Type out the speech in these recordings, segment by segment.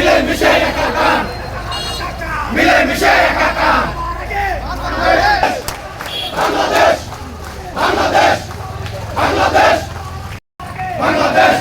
মিশে একাকার মিলে মিশে একাকার বাংলাদেশ বাংলাদেশ বাংলাদেশ বাংলাদেশ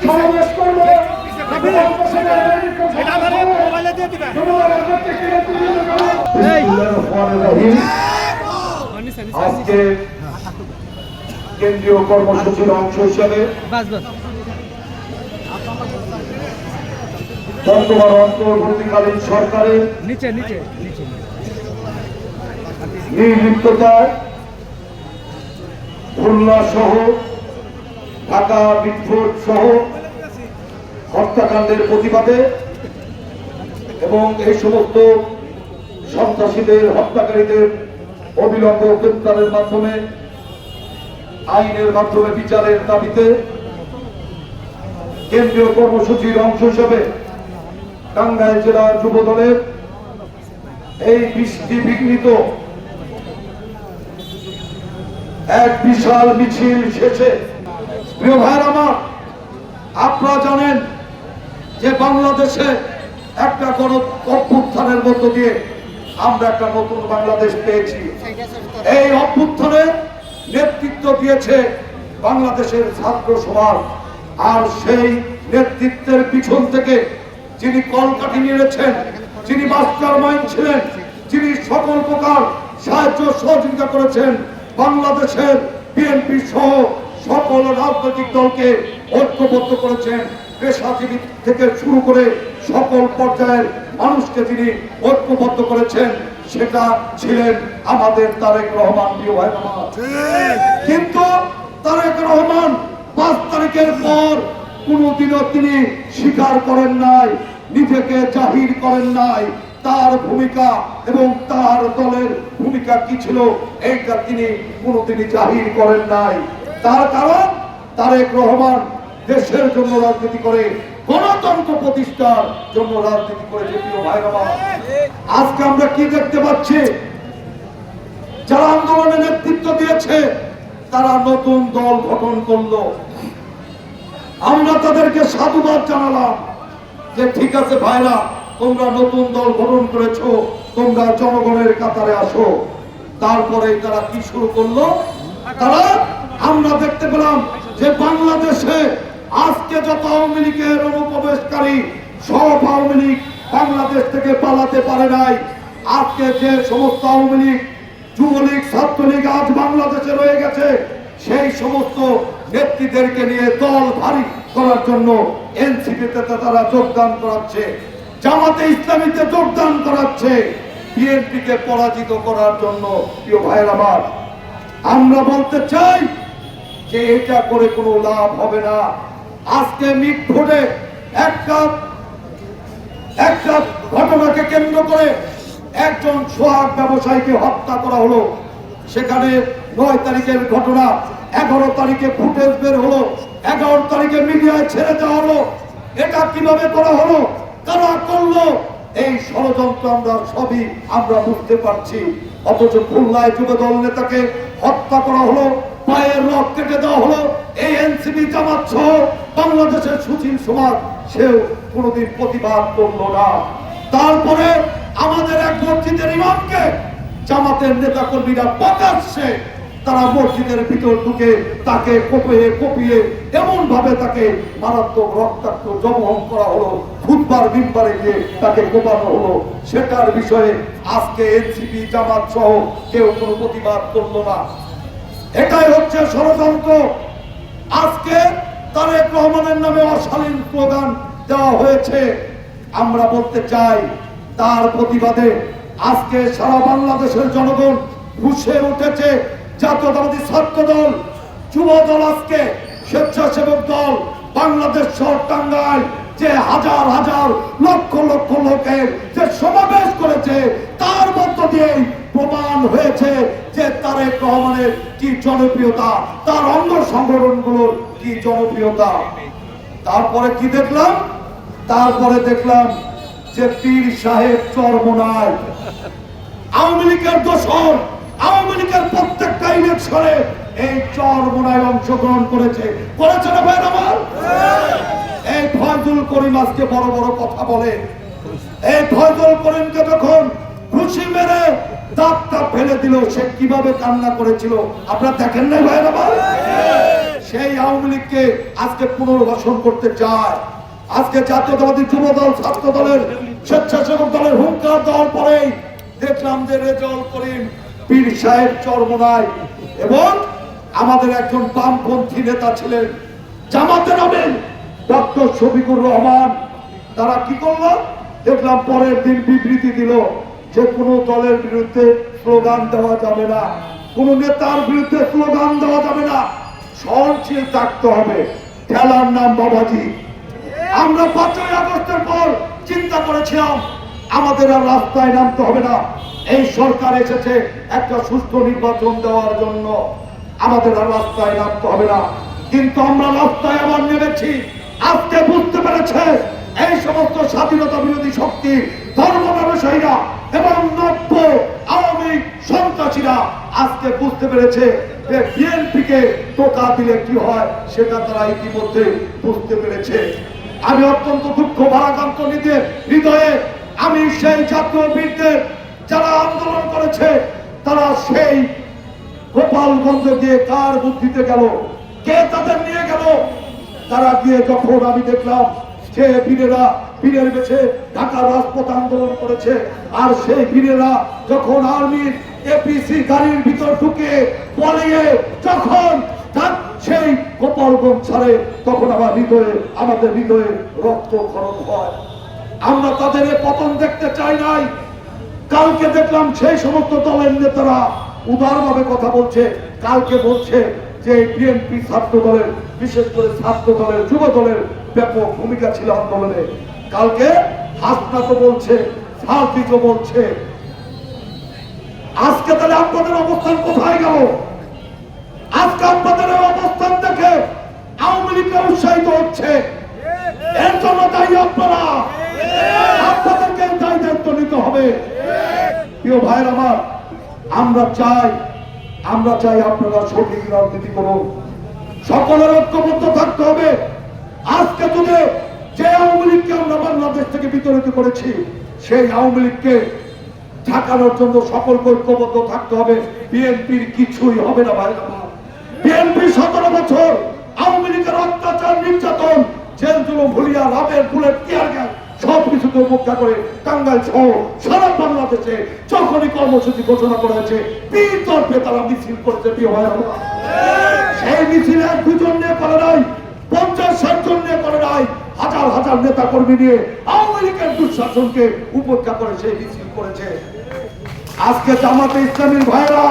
সমাবেশ করব আজকে কেন্দ্রীয় কর্মসূচির অংশ হিসেবে বর্তমান অন্তর্বর্তীকালীন সরকারের নিচে নিচে নির্লিপ্ততায় খুলনা সহ, ঢাকা বিস্ফোট সহ হত্যাকাণ্ডের প্রতিবাদে এবং এই সমস্ত সন্ত্রাসীদের, হত্যাকারীদের অবিলম্ব গ্রেপ্তারের মাধ্যমে, আইনের মাধ্যমে বিচারের দাবিতে কেন্দ্রীয় কর্মসূচির অংশ হিসেবে টাঙ্গাইল জেলা যুব দলের এই বৃষ্টি বিঘ্নিত এক বিশাল মিছিল শেষে। প্রিয় আমার, আপনারা জানেন যে বাংলাদেশে একটা গণ অভ্যুত্থানের মধ্য দিয়ে আমরা একটা নতুন বাংলাদেশ পেয়েছি। এই অভ্যুত্থানে নেতৃত্ব দিয়েছে বাংলাদেশের ছাত্র সমাজ। আর সেই নেতৃত্বের পিছন থেকে যিনি কলকাঠি নিয়েছেন, যিনি মাস্টার মাইন্ড ছিলেন, যিনি সকল প্রকার সাহায্য সহযোগিতা করেছেন, বাংলাদেশের বিএনপি সহ সকল রাজনৈতিক দলকে ঐক্যবদ্ধ করেছেন। পেশাজীবী থেকে শুরু করে সকল পর্যায়ের মানুষকে তিনি ঐক্যবদ্ধ করেছেন, সেটা ছিলেন আমাদের তারেক রহমান কিন্তু তারেক রহমান পাঁচ তারিখের পর কোনদিনও তিনি স্বীকার করেন নাই, নিজেকে জাহির করেন নাই। তার ভূমিকা এবং তার দলের ভূমিকা কি ছিল, এইটা তিনি কোনোদিনই জাহির করেন নাই। তার কারণ তারেক রহমান দেশের জন্য রাজনীতি করে, গণতন্ত্র প্রতিষ্ঠার জন্য রাজনীতি করে প্রিয় ভাইরা আজকে আমরা কি দেখতে পাচ্ছি? যারা আন্দোলনে নেতৃত্ব দিয়েছে, তারা নতুন দল গঠন করল। আমরা তাদেরকে সাধুবাদ জানালাম যে, ঠিক আছে ভাইরা, তোমরা নতুন দল গঠন করেছ, তোমরা জনগণের কাতারে আসো। তারপরে তারা কি শুরু করল? তারা, আমরা দেখতে পেলাম যে বাংলাদেশে আজকে যত আওয়ামী লীগের অনুপ্রবেশকারী, সব আওয়ামী লীগ বাংলাদেশ থেকে পালাতে পারে নাই। আজকে যে সমস্ত আওয়ামী লীগ, যুবলীগ, ছাত্রলীগ আজ বাংলাদেশে রয়ে গেছে, সেই সমস্ত নেত্রীদেরকে নিয়ে দল ভারী করার জন্য এনসিপিতে তারা যোগদান করাচ্ছে, জামাতে ইসলামীতে যোগদান করাচ্ছে, বিএনপিকে পরাজিত করার জন্য, প্রিয় ভাইয়ের আমার। আমরা বলতে চাই যে এটা করে কোনো লাভ হবে না। আজকে মিট ভোটে একটা একটা ঘটনাকে কেন্দ্র করে একজন সোহাগ ব্যবসায়ীকে হত্যা করা হলো। সেখানে নয় তারিখের ঘটনা, এগারো তারিখে ফুটেজ বের হলো, এগারো তারিখে মিডিয়ায় ছেড়ে দেওয়া হলো। এটা কীভাবে করা হলো? তারা করল? এই ষড়যন্ত্র আমরা সবই আমরা বুঝতে পারছি। অথচ খুলনায় যুব দল নেতাকে হত্যা করা হলো। পায়ের রক কেটে দেওয়া হলো। এই এনসিপি জামাত সহ বাংলাদেশের সুশীল সমাজ, সেও কোনোদিন প্রতিবাদ করল না। তারপরে আমাদের এক মসজিদের ইমামকে জামাতের নেতা কর্মীরা প্রকাশ্যে তারা মসজিদের ভিতর ঢুকে তাকে কপিয়ে কপিয়ে এমন ভাবে তাকে মারাত্মক রক্তাক্ত জমহন করা হলো। খুদবার বিম্বারে গিয়ে তাকে কোপানো হলো। সেটার বিষয়ে আজকে এনসিপি জামাত সহ কেউ কোনো প্রতিবাদ করল না। এটাই হচ্ছে ষড়যন্ত্র। আজকে তারেক রহমানের নামে অশালীন প্রদান দেওয়া হয়েছে। আমরা বলতে চাই, তার প্রতিবাদে আজকে সারা বাংলাদেশের জনগণ ফুসে উঠেছে জাতীয়তাবাদী ছাত্র দল যুব দল আজকে স্বেচ্ছাসেবক দল বাংলাদেশ শহর টাঙ্গাইল, যে হাজার হাজার লক্ষ লক্ষ লোকের যে সমাবেশ করেছে তার মধ্য দিয়েই প্রমাণ হয়েছে যে তারেক রহমানের কি জনপ্রিয়তা, তার অঙ্গ সংগঠনগুলোর কি জনপ্রিয়তা। তারপরে কি দেখলাম? তারপরে দেখলাম যে পীর সাহেব চরমনায়। আওয়ামী লীগের দোষর, আওয়ামী লীগের প্রত্যেকটা ইলেকশনে এই চর মোনায় অংশগ্রহণ করেছে। করেছে না ভাই আমার? এই ফয়জুল করিম আজকে বড় বড় কথা বলে। এই ফয়জুল করিমকে যখন খুশি মেরে দাঁতটা ফেলে দিল। সে কীভাবে কান্না করেছিল আপনারা দেখেন নাই ভাই? আমার সেই আওয়ামী লীগকে আজকে পুনর্বাসন করতে চায়। আজকে জাতীয়তাবাদী যুব দল ছাত্র দলের স্বেচ্ছাসেবক দলের হুঙ্কার দেওয়ার পরেই দেখলাম যে রেজল করিম, পীর সাহেব চরমনায় এবং আমাদের একজন বামপন্থী নেতা ছিলেন জামাতে নামেন ডক্টর শফিকুর রহমান। তারা কি করল? দেখলাম পরের দিন বিবৃতি দিল যে কোনো দলের বিরুদ্ধে স্লোগান দেওয়া যাবে না। কোন নেতার বিরুদ্ধে স্লোগান দেওয়া যাবে না। সহনশীল থাকতে হবে। খেলার নাম বাবাজি। আমরা পাঁচই আগস্টের পর চিন্তা করেছিলাম, আমাদের আর রাস্তায় নামতে হবে না। এই সরকার এসেছে একটা সুস্থ নির্বাচন দেওয়ার জন্য। আমাদের আর রাস্তায় নামতে হবে না। কিন্তু আমরা রাস্তায় আবার নেমেছি। আজকে বুঝতে পেরেছে, এই সমস্ত স্বাধীনতা বিরোধী শক্তি ধর্ম ব্যবসায়ীরা এবং নব্য আওয়ামী সন্ত্রাসীরা আজকে বুঝতে পেরেছে যে বিএনপিকে টোকা দিলে কি হয় সেটা তারা ইতিমধ্যে বুঝতে পেরেছে। আমি অত্যন্ত দুঃখ, ভারাক্রান্ত নিতে, হৃদয়ে আমি সেই জাতীয় বীরদের যারা আন্দোলন করেছে, তারা সেই গোপালগঞ্জ গিয়ে কার বুদ্ধিতে গেল? কে তাদের নিয়ে গেল? তারা গিয়ে যখন আমি দেখলাম সে বীরেরা বীরের বেছে ঢাকা রাজপথ আন্দোলন করেছে, আর সেই বীরেরা যখন আর্মির এপিসি গাড়ির ভিতর ঢুকে পলিয়ে যখন সেই গোপালগঞ্জ ছাড়ে, তখন আমার হৃদয়ে, আমাদের হৃদয়ে রক্ত খরণ হয়। আমরা তাদের পতন দেখতে চাই নাই। কালকে দেখলাম সেই সমস্ত দলের নেতারা উদারভাবে কথা বলছে। কালকে বলছে যে বিএনপি ছাত্র দলের বিশেষ করে ছাত্র দলের যুব দলের ব্যাপক ভূমিকা ছিল আন্দোলনে। কালকে হাসনা তো বলছে সার্দিকও বলছে। আজকে তাহলে আপনাদের অবস্থান কোথায় গেল? আজকে আপনাদের অবস্থান দেখে আওয়ামী লীগের উৎসাহিত হচ্ছে। এর জন্য দায়ী আপনারা। আপনাদেরকে দায়ী দায়িত্ব নিতে হবে। প্রিয় ভাইয়ের আমার, আমরা চাই আমরা চাই আপনারা সঠিক রাজনীতি করুন। সকলের ঐক্যবদ্ধ থাকতে হবে। আজকে যদি যে আওয়ামী লীগকে আমরা বাংলাদেশ থেকে বিতরিত করেছি সেই আওয়ামী লীগকে ঠেকানোর জন্য সকলকে ঐক্যবদ্ধ থাকতে হবে। বিএনপির কিছুই হবে না ভাই আমার। বিএনপি সতেরো বছর আওয়ামী লীগের অত্যাচার নির্যাতন জেল জুলুম ভুলিয়া রাবের বুলেট টিয়ার গ্যাস সব কিছুকে উপেক্ষা করে টাঙ্গাইল সহ সারা বাংলাদেশে যখনই কর্মসূচি ঘোষণা করা হয়েছে তিন তরফে তারা মিছিল করেছে সেই মিছিল এক দুজন নিয়ে করে নাই পঞ্চাশ ষাট জন নিয়ে করে নাই, হাজার হাজার নেতা কর্মী নিয়ে আওয়ামী লীগের দুঃশাসনকে উপেক্ষা করে সেই মিছিল করেছে। আজকে জামাতে ইসলামীর ভাইরা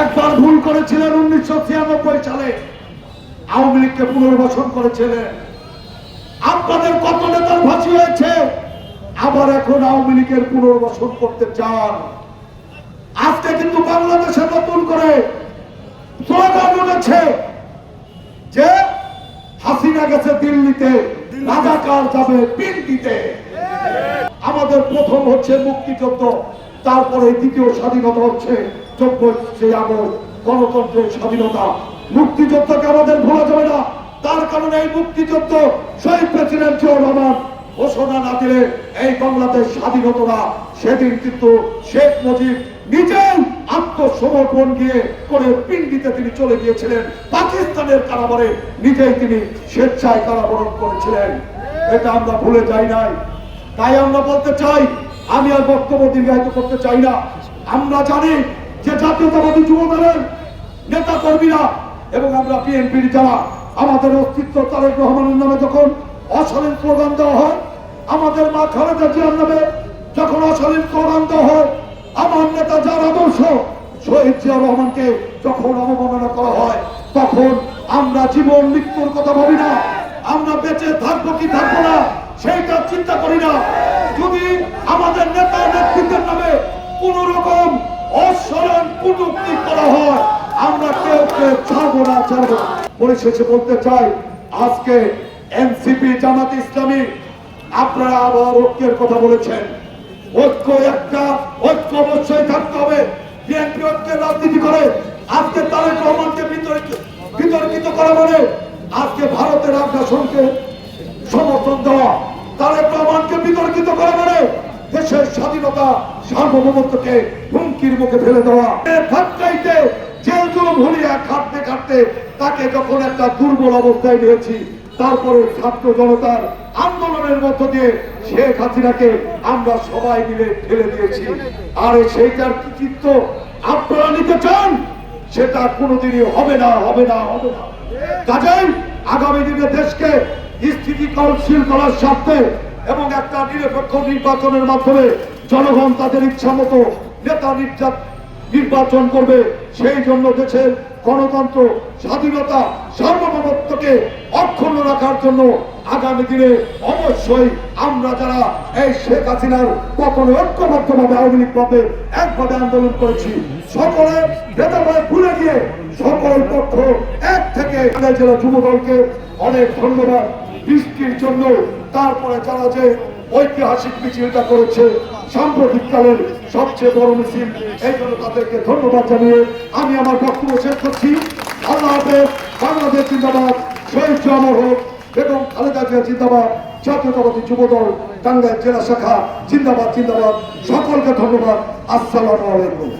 একবার ভুল করেছিলেন উনিশশো ছিয়ানব্বই সালে। আওয়ামী লীগকে পুনর্বাসন করেছিলেন। আপনাদের কত নেতার ফাঁসি হয়েছে? আবার এখন আওয়ামী লীগের পুনর্বাসন করতে চান। আজকে কিন্তু বাংলাদেশে নতুন করে স্লোগান উঠেছে যে হাসিনা গেছে দিল্লিতে রাজাকার যাবে পিন্ডিতে আমাদের প্রথম হচ্ছে মুক্তিযুদ্ধ, তারপরে দ্বিতীয় স্বাধীনতা হচ্ছে চব্য সেই আগস্ট, গণতন্ত্রের স্বাধীনতা। মুক্তিযুদ্ধকে আমাদের ভোলা যাবে না। তার কারণে এই মুক্তিযুদ্ধ শহীদ প্রেসিডেন্ট জিয়াউর রহমান ঘোষণা না দিলে এই বাংলাদেশ স্বাধীন হতো না। সেদিন কিন্তু শেখ মুজিব নিজেই আত্মসমর্পণ গিয়ে করে পিন্ডিতে তিনি চলে গিয়েছিলেন। পাকিস্তানের কারাবারে নিজেই তিনি স্বেচ্ছায় কারাবরণ করেছিলেন। এটা আমরা ভুলে যাই নাই। তাই আমরা বলতে চাই, আমি আর বক্তব্য দীর্ঘায়িত করতে চাই না। আমরা জানি যে জাতীয়তাবাদী যুব দলের নেতা কর্মীরা এবং আমরা বিএনপির যারা, আমাদের অস্তিত্ব তারেক রহমানের নামে যখন অশালীন স্লোগান দেওয়া হয়, আমাদের মা খালেদা জিয়ার নামে যখন অশালীন স্লোগান দেওয়া হয়, আমার নেতা যার আদর্শ, শহীদ জিয়া রহমানকে যখন অবমাননা করা হয়, তখন আমরা জীবন মৃত্যুর কথা ভাবি না। আমরা বেঁচে থাকব কি থাকব না, সেইটা চিন্তা করি না। যদি আমাদের নেতা নেতৃত্বের নামে কোন রকম অস্মরণ কটুক্তি করা হয়, আমরা কেউ কেউ ছাড়বো না, ছাড়বো পরিশেষে বলতে চাই, আজকে এনসিপি জামাত ইসলামী, আপনারা আবার ঐক্যের কথা বলেছেন। ঐক্য একটা, ঐক্য অবশ্যই থাকতে হবে। বিএনপি ঐক্যের রাজনীতি করে আজকে তারেক রহমানকে বিতর্কিত করা মানে আজকে ভারতের আগ্রাসনকে সমর্থন দেওয়া, তারেক রহমানকে বিতর্কিত করা মানে দেশের স্বাধীনতা সার্বভৌমত্বকে হুমকির মুখে ফেলে দেওয়া। জেল জুলুম খাটতে খাটতে তাকে যখন একটা দুর্বল অবস্থায় নিয়েছি, তারপরে ছাত্র জনতার আন্দোলনের মধ্য দিয়ে শেখ হাসিনাকে আমরা সবাই মিলে ফেলে দিয়েছি। আর সেইটার কৃতিত্ব আপনারা নিতে চান? সেটা কোনোদিনই হবে না হবে না হবে না। কাজেই আগামী দিনে দেশকে স্থিতিশীল করার স্বার্থে এবং একটা নিরপেক্ষ নির্বাচনের মাধ্যমে জনগণ তাদের ইচ্ছা মতো নেতা নির্বাচন করবে। সেই জন্য দেশের গণতন্ত্র, স্বাধীনতা, সার্বভৌমত্বকে অক্ষুণ্ণ রাখার জন্য আগামী দিনে অবশ্যই আমরা যারা এই শেখ হাসিনার কখনো ঐক্যবদ্ধভাবে আওয়ামী লীগ ভাবে একভাবে আন্দোলন করেছি, সকলে ভেদাভেদ ভুলে গিয়ে সকল পক্ষ এক থেকে জেলা যুব দলকে অনেক ধন্যবাদ, বৃষ্টির জন্য। তারপরে যারা যে ঐতিহাসিক মিছিলটা করেছে, সাম্প্রতিককালের সবচেয়ে বড় মিছিল, এই জন্য তাদেরকে ধন্যবাদ জানিয়ে আমি আমার বক্তব্য শেষ করছি। আল্লাহ হাফেজ, বাংলাদেশ জিন্দাবাদ, শহীদ অমর হোক। বেগম খালেদা জিয়া জিন্দাবাদ জাতীয়তাবাদী যুবদল, টাঙ্গাইল জেলা শাখা, জিন্দাবাদ জিন্দাবাদ। সকলকে ধন্যবাদ। আসসালামু আলাইকুম।